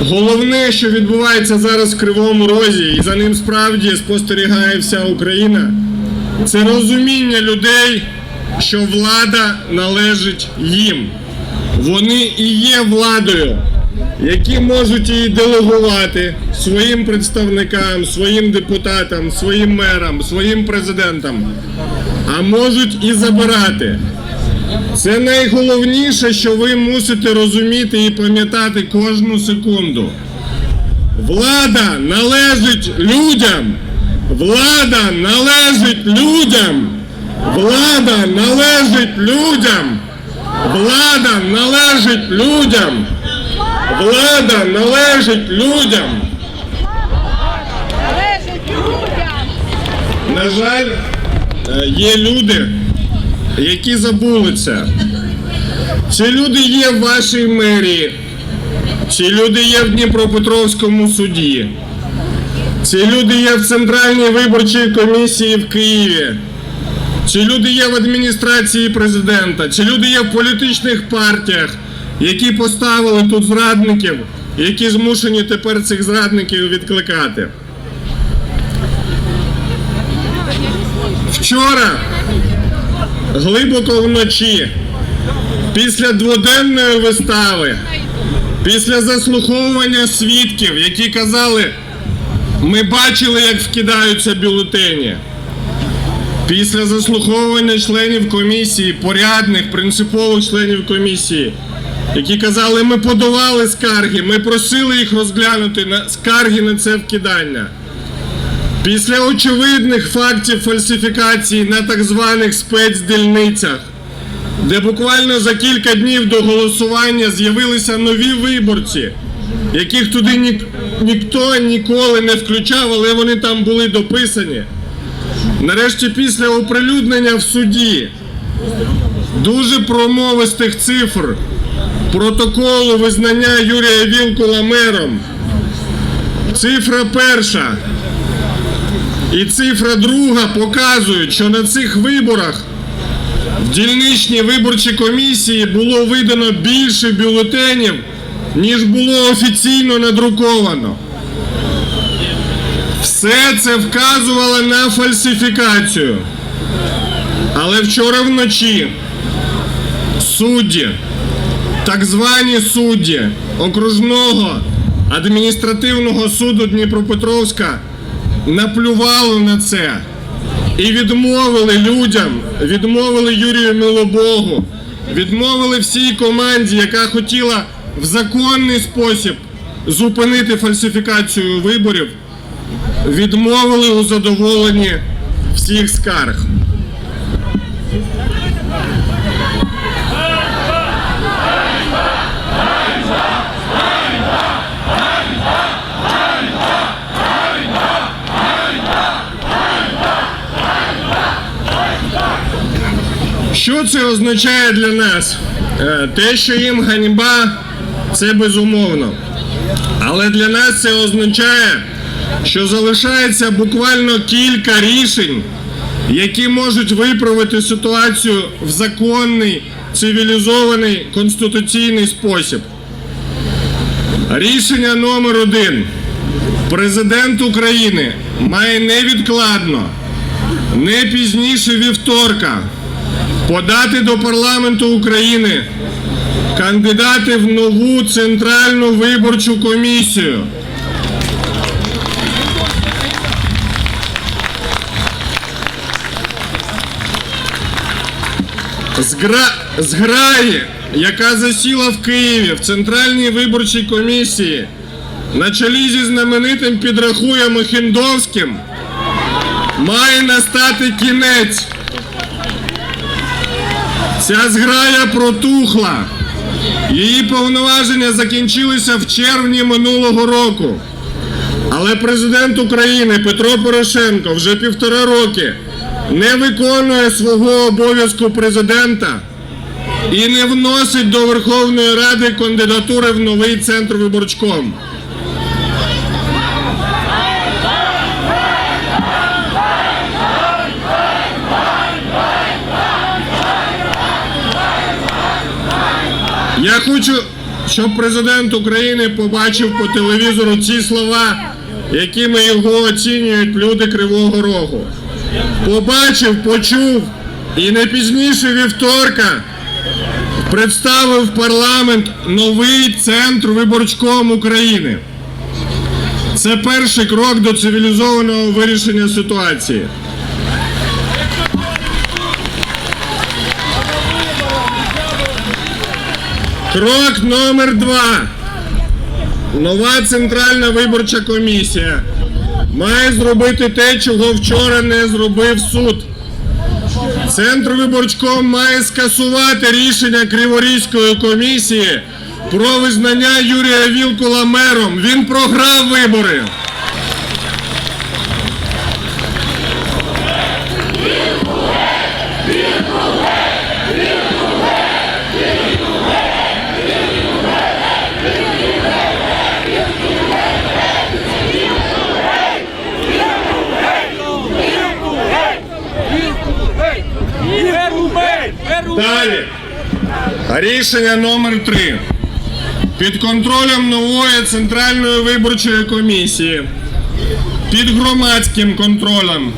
Головне, що відбувається зараз в Кривому Розі, і за ним справді спостерігає вся Україна, це розуміння людей, що влада належить їм. Вони і є владою, які можуть її делегувати своїм представникам, своїм депутатам, своїм мерам, своїм президентам, а можуть і забирати. Це найголовніше, що ви мусите розуміти і пам'ятати кожну секунду. Влада належить людям. Влада належить людям. Влада належить людям. Влада належить людям. Влада належить людям. Належить людям. На жаль, е, є люди, які забули це. Ці люди є в вашій мерії, ці люди є в Дніпропетровському суді, ці люди є в Центральній виборчій комісії в Києві. Ці люди є в адміністрації президента, ці люди є в політичних партіях, які поставили тут зрадників, які змушені тепер цих зрадників відкликати. Вчора, глибоко вночі, після дводенної вистави, після заслуховування свідків, які казали, ми бачили, як вкидаються бюлетені. Після заслуховування членів комісії, порядних, принципових членів комісії, які казали, ми подавали скарги, ми просили їх розглянути на скарги на це вкидання. Після очевидних фактів фальсифікації на так званих спецдільницях, де буквально за кілька днів до голосування з'явилися нові виборці, яких туди ні, ніхто ніколи не включав, але вони там були дописані. Нарешті, після оприлюднення в суді дуже промовистих цифр протоколу визнання Юрія Вілкула мером. Цифра перша і цифра друга показують, що на цих виборах в дільничній виборчій комісії було видано більше бюлетенів, ніж було офіційно надруковано. Все це вказувало на фальсифікацію. Але вчора вночі судді, так звані судді окружного адміністративного суду Дніпропетровська наплювали на це і відмовили людям, відмовили Юрію Милобогу, відмовили всій команді, яка хотіла в законний спосіб зупинити фальсифікацію виборів, відмовили у задоволенні всіх скарг. Що це означає для нас? Е, Те, що їм ганьба, це безумовно. Але для нас це означає, що залишається буквально кілька рішень, які можуть виправити ситуацію в законний, цивілізований, конституційний спосіб. Рішення номер один. Президент України має невідкладно, не пізніше вівторка, подати до парламенту України кандидати в нову центральну виборчу комісію. Згра... Зграї, яка засіла в Києві в центральній виборчій комісії на чолі зі знаменитим підрахуєм Охендовським, має настати кінець. Ця зграя протухла. Її повноваження закінчилися в червні минулого року. Але президент України Петро Порошенко вже півтора роки не виконує свого обов'язку президента і не вносить до Верховної Ради кандидатури в новий центр виборчком. Хочу щоб президент України побачив по телевізору ці слова, якими його оцінюють люди Кривого Рогу. Побачив, почув і не пізніше вівторка представив парламент новий центр виборчком України. Це перший крок до цивілізованого вирішення ситуації. Крок номер два. Нова центральна виборча комісія має зробити те, чого вчора не зробив суд. Центр виборчком має скасувати рішення Криворізької комісії про визнання Юрія Вілкула мером. Він програв вибори. Далі. Рішення номер 3 Під контролем нової центральної виборчої комісії, під громадським контролем,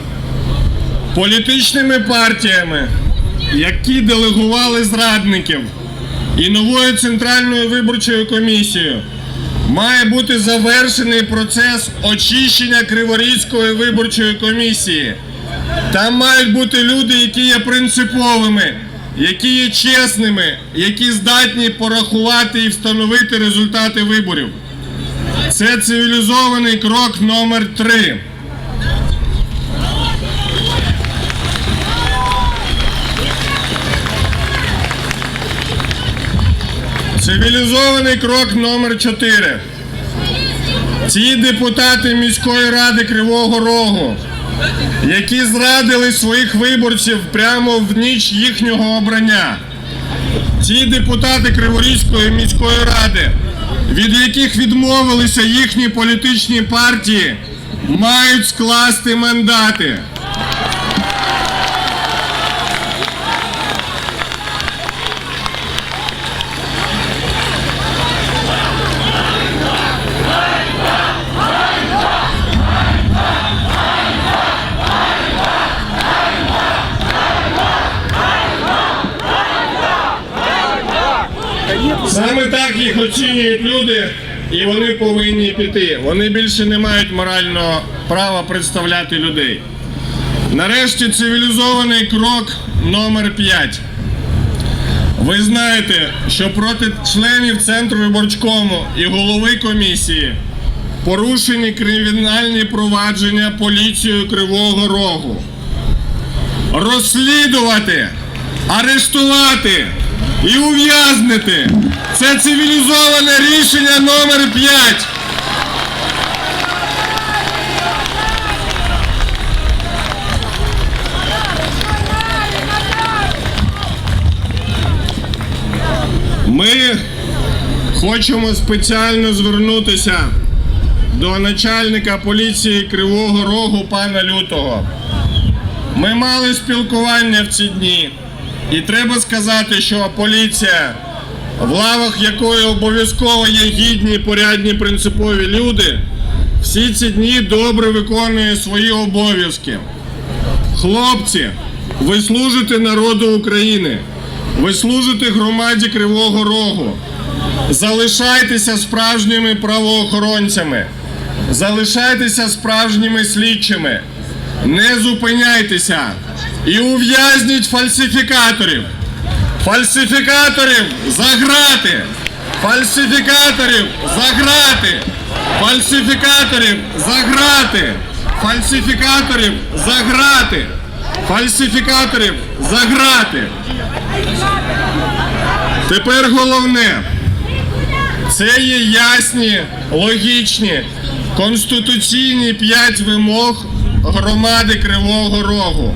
політичними партіями, які делегували зрадників, і новою центральною виборчою комісією має бути завершений процес очищення Криворізької виборчої комісії. Там мають бути люди, які є принциповими, які є чесними, які здатні порахувати і встановити результати виборів. Це цивілізований крок номер три. Цивілізований крок номер 4 Ці депутати міської ради Кривого Рогу, які зрадили своїх виборців прямо в ніч їхнього обрання. Ті депутати Криворізької міської ради, від яких відмовилися їхні політичні партії, мають скласти мандати. Саме так їх оцінюють люди, і вони повинні піти. Вони більше не мають морального права представляти людей. Нарешті цивілізований крок номер 5. Ви знаєте, що проти членів Центру виборчкому і голови комісії порушені кримінальні провадження поліцією Кривого Рогу. Розслідувати, арештувати і ув'язнити. Це цивілізоване рішення номер 5. Ми хочемо спеціально звернутися до начальника поліції Кривого Рогу пана Лютого. Ми мали спілкування в ці дні, і треба сказати, що поліція, в лавах якої обов'язково є гідні, порядні, принципові люди, всі ці дні добре виконує свої обов'язки. Хлопці, ви служите народу України, ви служите громаді Кривого Рогу. Залишайтеся справжніми правоохоронцями, залишайтеся справжніми слідчими, не зупиняйтеся і ув'язніть фальсифікаторів. Фальсифікаторів заграти! Фальсифікаторів заграти! Фальсифікаторів заграти! Фальсифікаторів заграти! Фальсифікаторів заграти! Тепер головне. Це є ясні, логічні, конституційні п'ять вимог громади Кривого Рогу.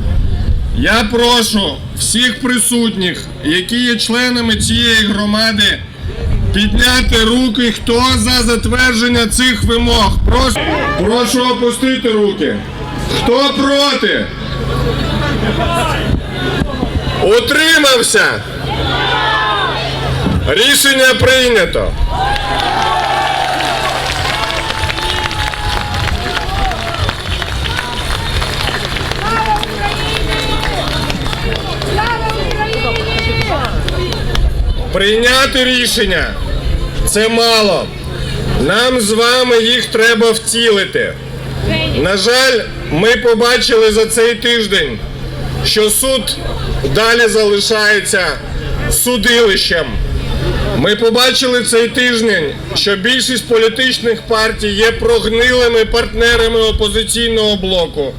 Я прошу всіх присутніх, які є членами цієї громади, підняти руки, хто за затвердження цих вимог. Прошу, прошу опустити руки. Хто проти? Утримався. Рішення прийнято. Прийняти рішення це мало. Нам з вами їх треба втілити. На жаль, ми побачили за цей тиждень, що суд далі залишається судилищем. Ми побачили цей тиждень, що більшість політичних партій є прогнилими партнерами опозиційного блоку.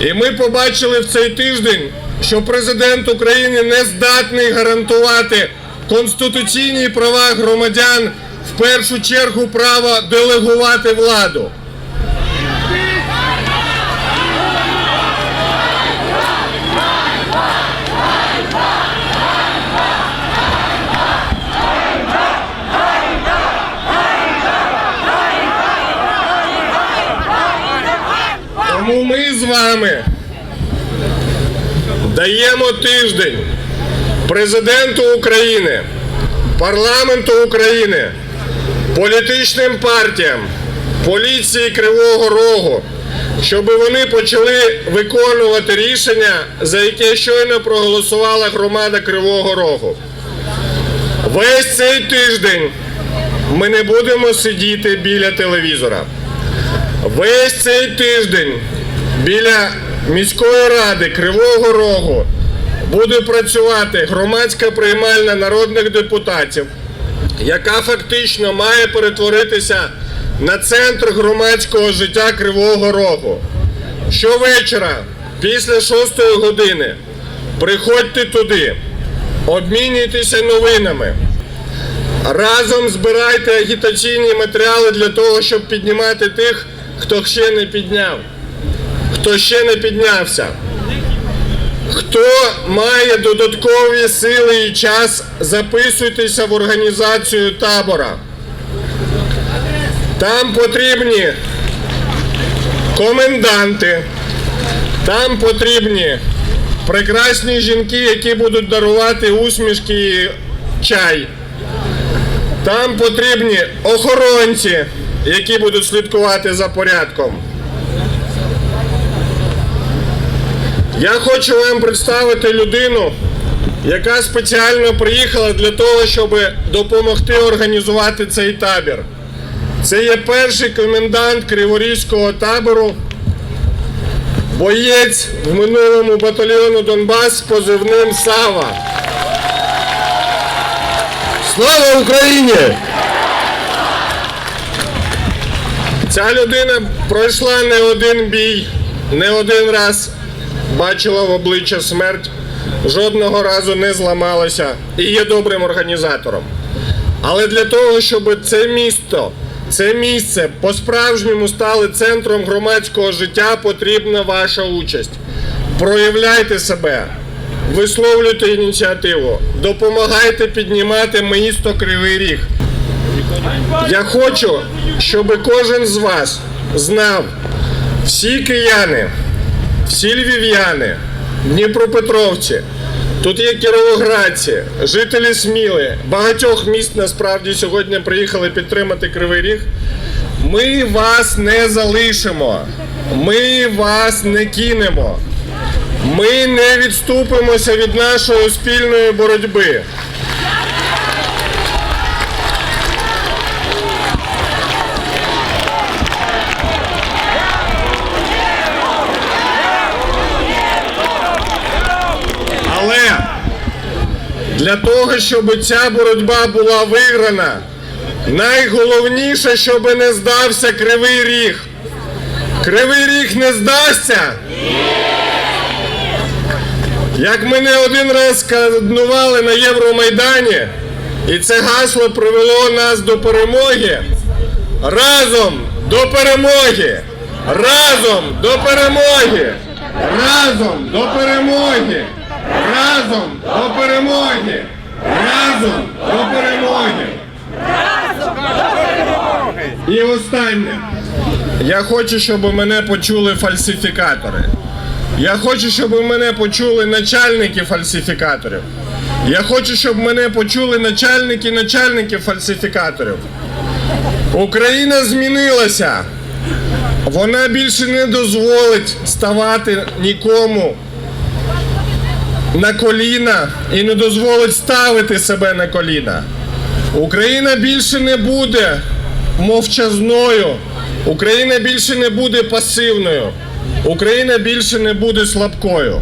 І ми побачили в цей тиждень, що президент України не здатний гарантувати конституційні права громадян, в першу чергу право делегувати владу. Тому ми з вами даємо тиждень президенту України, парламенту України, політичним партіям, поліції Кривого Рогу, щоб вони почали виконувати рішення, за яке щойно проголосувала громада Кривого Рогу. Весь цей тиждень ми не будемо сидіти біля телевізора. Весь цей тиждень біля міської ради Кривого Рогу буде працювати громадська приймальна народних депутатів, яка фактично має перетворитися на центр громадського життя Кривого Рогу. Щовечора, після 6 години, приходьте туди, обмінюйтеся новинами. Разом збирайте агітаційні матеріали для того, щоб піднімати тих, хто ще не підняв, хто ще не піднявся. Хто має додаткові сили і час, записуйтеся в організацію табора. Там потрібні коменданти, там потрібні прекрасні жінки, які будуть дарувати усмішки і чай. Там потрібні охоронці, які будуть слідкувати за порядком. Я хочу вам представити людину, яка спеціально приїхала для того, щоб допомогти організувати цей табір. Це є перший комендант Криворізького табору, боєць в минулому батальйону Донбас з позивним Сава. Слава Україні! Ця людина пройшла не один бій, не один раз бачила в обличчя смерть, жодного разу не зламалася і є добрим організатором. Але для того, щоб це місто, це місце по-справжньому стали центром громадського життя, потрібна ваша участь. Проявляйте себе, висловлюйте ініціативу, допомагайте піднімати місто Кривий Ріг. Я хочу, щоб кожен з вас знав, всі кияни, всі львів'яни, дніпропетровці, тут є кіровоградці, жителі Сміли, багатьох міст насправді сьогодні приїхали підтримати Кривий Ріг. Ми вас не залишимо, ми вас не кинемо. Ми не відступимося від нашої спільної боротьби. Для того, щоб ця боротьба була виграна, найголовніше, щоб не здався кривий ріг. Кривий ріг не здасться. Як ми не один раз скандували на Євромайдані, і це гасло привело нас до перемоги. Разом до перемоги! Разом до перемоги! Разом до перемоги! Разом до перемоги! Разом до перемоги! І останнє. Я хочу, щоб мене почули фальсифікатори. Я хочу, щоб мене почули начальники фальсифікаторів. Я хочу, щоб мене почули начальники начальники фальсифікаторів. Україна змінилася. Вона більше не дозволить ставати нікому на коліна і не дозволить ставити себе на коліна. Україна більше не буде мовчазною. Україна більше не буде пасивною. Україна більше не буде слабкою.